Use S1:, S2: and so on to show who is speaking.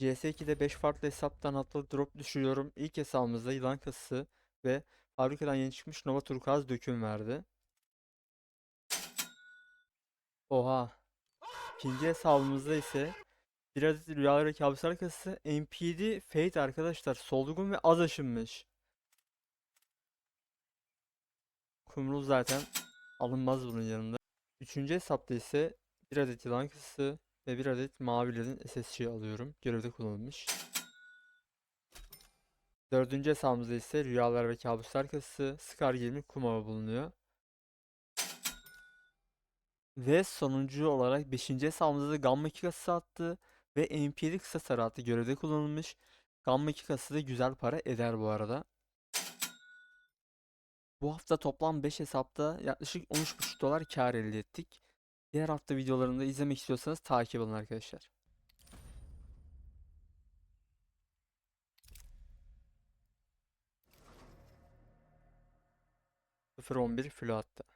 S1: CS2'de 5 farklı hesaptan atlı drop düşürüyorum. İlk hesabımızda yılan kasası ve fabrikadan yeni çıkmış Nova Turkuaz döküm verdi. Oha. İkinci hesabımızda ise bir adet rüyalar ve kabuslar kasası MPD Fate arkadaşlar. Solgun ve az aşınmış. Kumrul zaten alınmaz bunun yanında. Üçüncü hesapta ise bir adet yılan kasası ve bir adet mavilerin SSC alıyorum. Görevde kullanılmış. Dördüncü hesabımızda ise rüyalar ve kabuslar kasası Scar 20 kumava bulunuyor. Ve sonuncu olarak 5. hesabımızda da Gamma 2 kasası attı ve MP7 kısa sarı attı. Görevde kullanılmış. Gamma 2 kasası da güzel para eder bu arada. Bu hafta toplam 5 hesapta yaklaşık 13,5 dolar kar elde ettik. Diğer hafta videolarını da izlemek istiyorsanız takip alın arkadaşlar. 0.11 filo attı.